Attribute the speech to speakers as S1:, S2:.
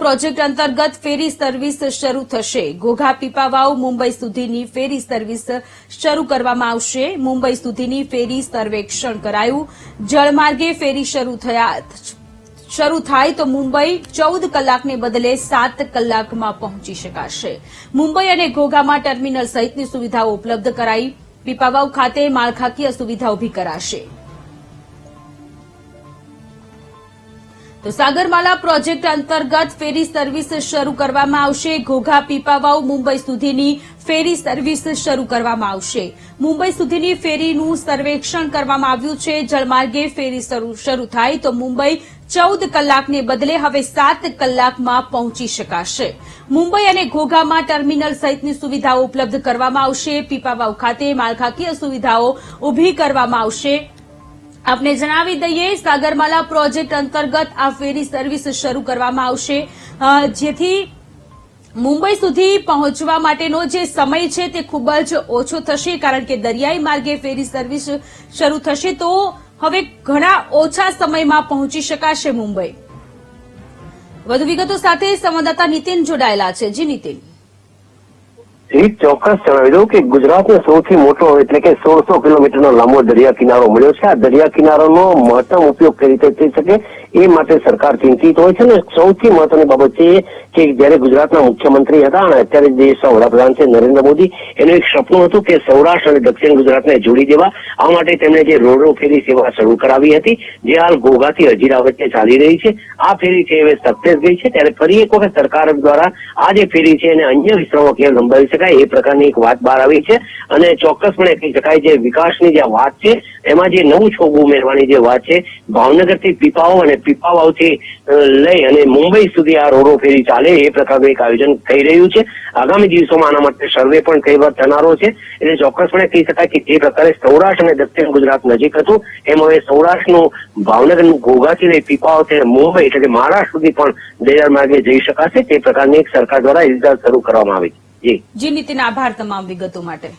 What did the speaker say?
S1: Project અંતર્ગત ferry service શરૂ થશે. ઘોઘા પીપાવાવ મુંબઈ સુધીની ફેરી સર્વિસ શરૂ કરવામાં આવશે. મુંબઈ સુધીની ફેરી સર્વેક્ષણ કરાયું. જળમાર્ગે ફેરી શરૂ થયા, શરૂ થાય તો મુંબઈ ચૌદ કલાકને બદલે સાત કલાકમાં પહોંચી શકાશે. મુંબઈ અને ઘોઘામાં ટર્મિનલ સહિતની સુવિધાઓ ઉપલબ્ધ કરાઈ. પીપાવાવ ખાતે માળખાકીય સુવિધા ઊભી કરાશે. તો સાગરમાલા પ્રોજેક્ટ અંતર્ગત ફેરી સર્વિસ શરૂ કરવામાં આવશે. ઘોઘા પીપાવાવ મુંબઈ સુધીની ફેરી સર્વિસ શરૂ કરવામાં આવશે. મુંબઈ સુધીની ફેરીનું સર્વેક્ષણ કરવામાં આવ્યું છે. જળમાર્ગે ફેરી શરૂ થાય તો મુંબઈ ચૌદ કલાકને બદલે હવે સાત કલાકમાં પહોંચી શકાશે. મુંબઈ અને ઘોઘામાં ટર્મિનલ સહિતની સુવિધાઓ ઉપલબ્ધ કરવામાં આવશે. પીપાવાવ ખાતે માળખાકીય સુવિધાઓ ઊભી કરવામાં આવશે. આપને જણાવી દઈએ, સાગરમાલા પ્રોજેક્ટ અંતર્ગત આ ફેરી સર્વિસ શરૂ કરવામાં આવશે. જેથી મુંબઈ સુધી પહોંચવા માટેનો જે સમય છે તે ખૂબ જ ઓછો થશે, કારણ કે દરિયાઈ માર્ગે ફેરી સર્વિસ શરૂ થશે. તો હવે ઘણા ઓછા સમયમાં પહોંચી શકાશે મુંબઈ. વધુ વિગતો સાથે સંવાદદાતા નીતિન જોડાયેલા છે. જી નીતિન.
S2: જી ચોક્કસ જણાવી દઉં કે ગુજરાતનો સૌથી મોટો એટલે કે સોળસો કિલોમીટરનો લાંબો દરિયા કિનારો મળ્યો છે. આ દરિયા કિનારાનો મહત્તમ ઉપયોગ કઈ રીતે થઈ શકે? એ માટે સરકાર ચિંતિત હોય છે ને સૌથી મહત્વની બાબત છે કે જયારે ગુજરાતના મુખ્યમંત્રી હતા અને અત્યારે દેશના વડાપ્રધાન છે નરેન્દ્ર મોદી, એનું એક સપનું હતું કે સૌરાષ્ટ્ર અને દક્ષિણ ગુજરાતને જોડી દેવા. આ માટે તેમણે જે રોડો ફેરી સેવા શરૂ કરાવી હતી, જે હાલ ઘોઘાથી હજીરા વચ્ચે ચાલી રહી છે. આ ફેરી છે હવે સક્સેસ ગઈ છે. ત્યારે ફરી એક વખત સરકાર દ્વારા આ જે ફેરી છે એને અન્ય વિસ્તારોમાં કેમ લંબાવી શકાય એ પ્રકારની એક વાત બહાર આવી છે. અને ચોક્કસપણે કહી શકાય જે વિકાસની જે વાત છે, એમાં જે નવું છોગું ઉમેરવાની જે વાત છે, ભાવનગરથી પીપાઓ અને પીપાવાવથી લઈ અને મુંબઈ સુધી આ રોડો ફેરી ચાલે એ પ્રકારનું એક આયોજન થઈ રહ્યું છે. આગામી દિવસોમાં આના માટે સર્વે પણ કઈ થનારો છે. એટલે ચોક્કસપણે કહી શકાય કે જે પ્રકારે સૌરાષ્ટ્ર અને દક્ષિણ ગુજરાત નજીક હતું, એમ હવે સૌરાષ્ટ્રનું ભાવનગરનું ઘોઘાથી લઈ પીપાવાવથી મુંબઈ એટલે કે મહારાષ્ટ્ર સુધી પણ દરિયા માર્ગે જઈ શકાશે. તે પ્રકારની એક સરકાર દ્વારા યોજના શરૂ કરવામાં આવી છે. જી.
S1: જી, નીતિન, આભાર તમામ વિગતો માટે.